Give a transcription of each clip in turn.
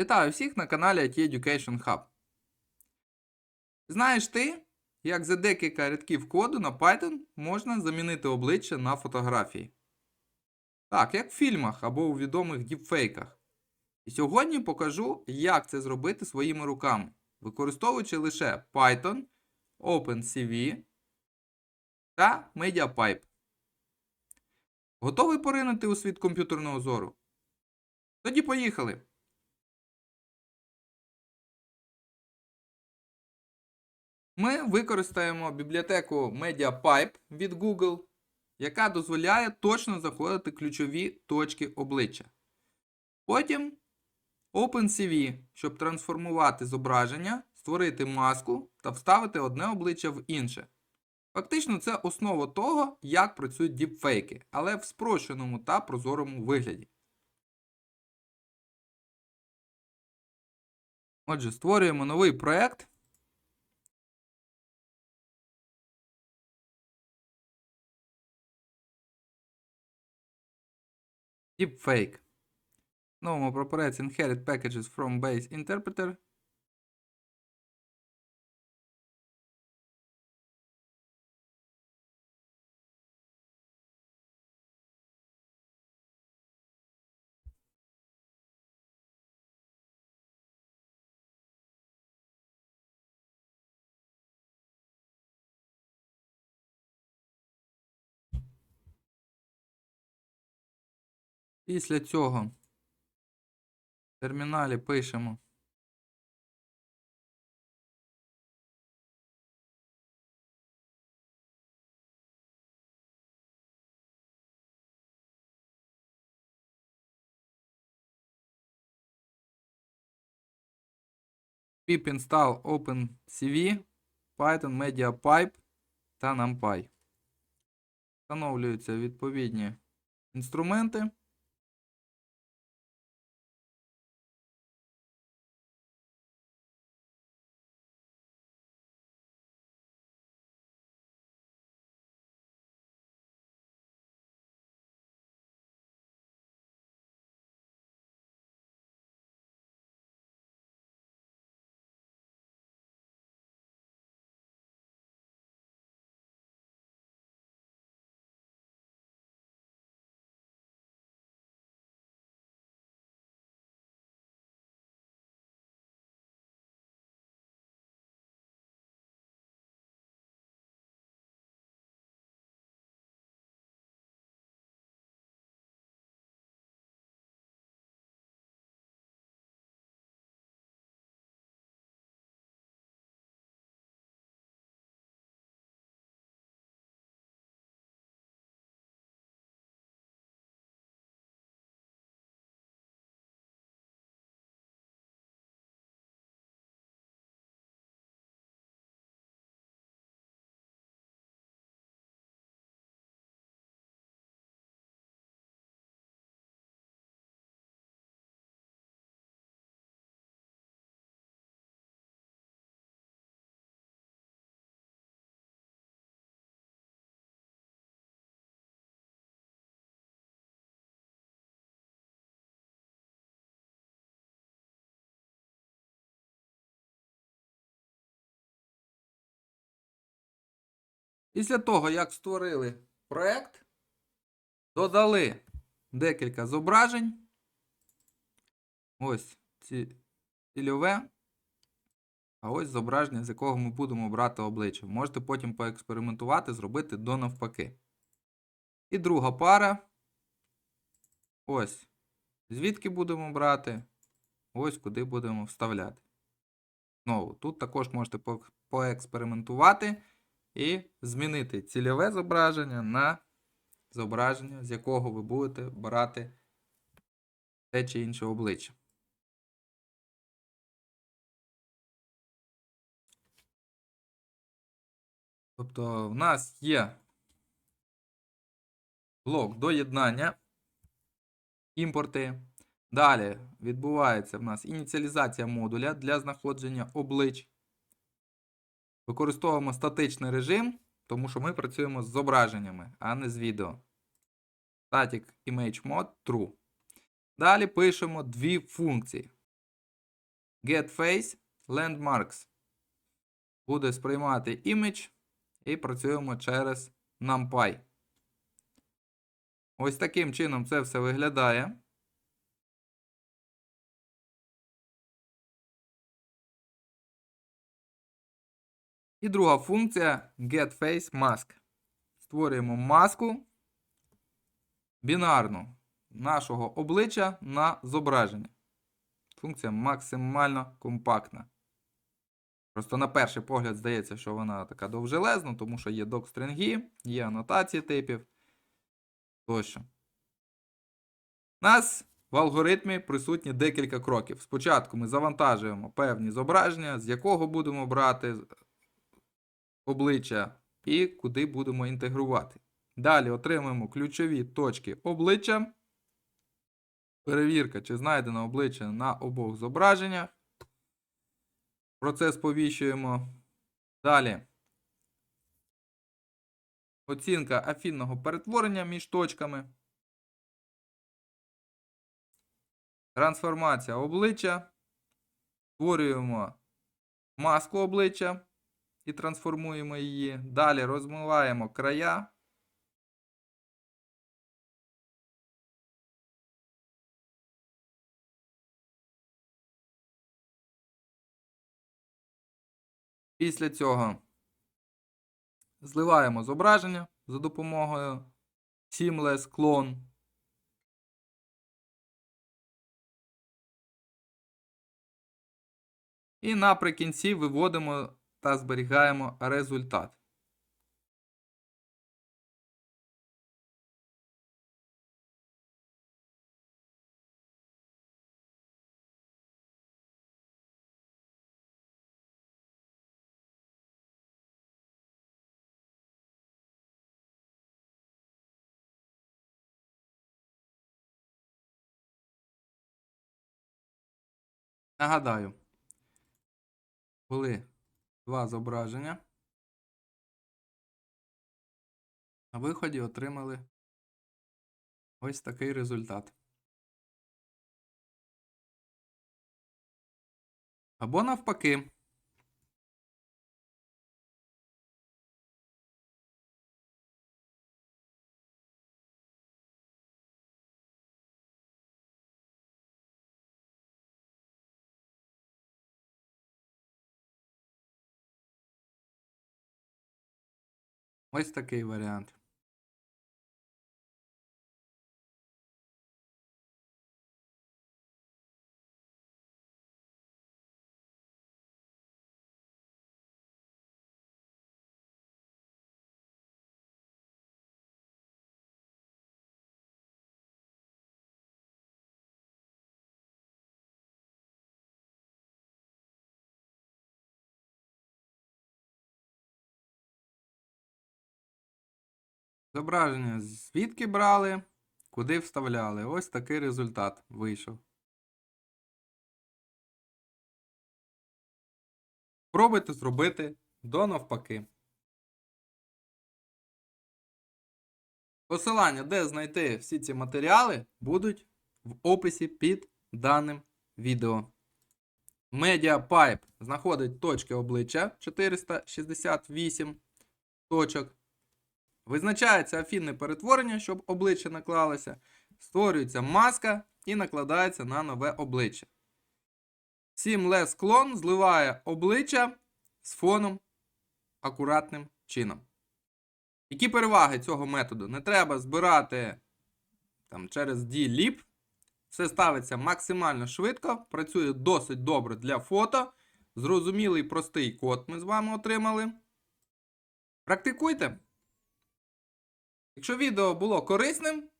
Вітаю всіх на каналі IT Education Hub. Знаєш ти, як за декілька рядків коду на Python можна замінити обличчя на фотографії? Так, як в фільмах або у відомих діпфейках. І сьогодні покажу, як це зробити своїми руками, використовуючи лише Python, OpenCV та MediaPipe. Готовий поринути у світ комп'ютерного зору? Тоді поїхали! Ми використаємо бібліотеку MediaPipe від Google, яка дозволяє точно знаходити ключові точки обличчя. Потім OpenCV, щоб трансформувати зображення, створити маску та вставити одне обличчя в інше. Фактично, це основа того, як працюють діпфейки, але в спрощеному та прозорому вигляді. Отже, створюємо новий проект. Deepfake. Новому пропорець Inherit Packages from Base Interpreter. Після цього в терміналі пишемо pip install OpenCV, Python MediaPipe та NumPy. Встановлюються відповідні інструменти. Після того, як створили проект, додали декілька зображень. Ось ці цільове. А ось зображення, з якого ми будемо брати обличчя. Можете потім поекспериментувати, зробити до навпаки. І друга пара. Ось. Звідки будемо брати? Ось куди будемо вставляти. Знову, тут також можете поекспериментувати і змінити цільове зображення на зображення, з якого ви будете брати те чи інше обличчя. Тобто в нас є блок доєднання, імпорти. Далі відбувається в нас ініціалізація модуля для знаходження облич. Використовуємо статичний режим, тому що ми працюємо з зображеннями, а не з відео. Static Image Mode True. Далі пишемо дві функції. GetFace Landmarks. Буде сприймати імідж і працюємо через NumPy. Ось таким чином це все виглядає. І друга функція GetFaceMask. Створюємо маску бінарну нашого обличчя на зображення. Функція максимально компактна. Просто на перший погляд здається, що вона така довжелезна, тому що є док-стринги, є анотації типів тощо. У нас в алгоритмі присутні декілька кроків. Спочатку ми завантажуємо певні зображення, з якого будемо брати обличчя і куди будемо інтегрувати. Далі отримуємо ключові точки обличчя. Перевірка, чи знайдено обличчя на обох зображеннях. Процес повіщуємо. Далі. Оцінка афінного перетворення між точками. Трансформація обличчя. Створюємо маску обличчя і трансформуємо її. Далі розмиваємо края. Після цього зливаємо зображення за допомогою Seamless Clone. І наприкінці виводимо та зберігаємо результат. Нагадаю, були два зображення. На виході отримали ось такий результат. Або навпаки. Ось такий варіант. Зображення звідки брали, куди вставляли. Ось такий результат вийшов. Пробуйте зробити до навпаки. Посилання, де знайти всі ці матеріали, будуть в описі під даним відео. MediaPipe знаходить точки обличчя 468 точок. Визначається афінне перетворення, щоб обличчя наклалося. Створюється маска і накладається на нове обличчя. Seamless Clone зливає обличчя з фоном акуратним чином. Які переваги цього методу? Не треба збирати там, через D-Lib. Все ставиться максимально швидко, працює досить добре для фото. Зрозумілий простий код ми з вами отримали. Практикуйте! Якщо відео було корисним,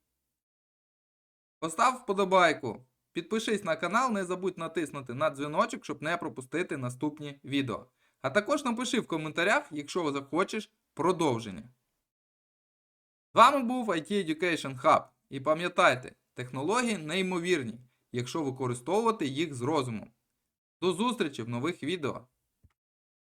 постав вподобайку. Підпишись на канал, не забудь натиснути на дзвіночок, щоб не пропустити наступні відео. А також напиши в коментарях, якщо захочеш продовження. З вами був IT Education Hub. І пам'ятайте, технології неймовірні, якщо використовувати їх з розумом. До зустрічі в нових відео!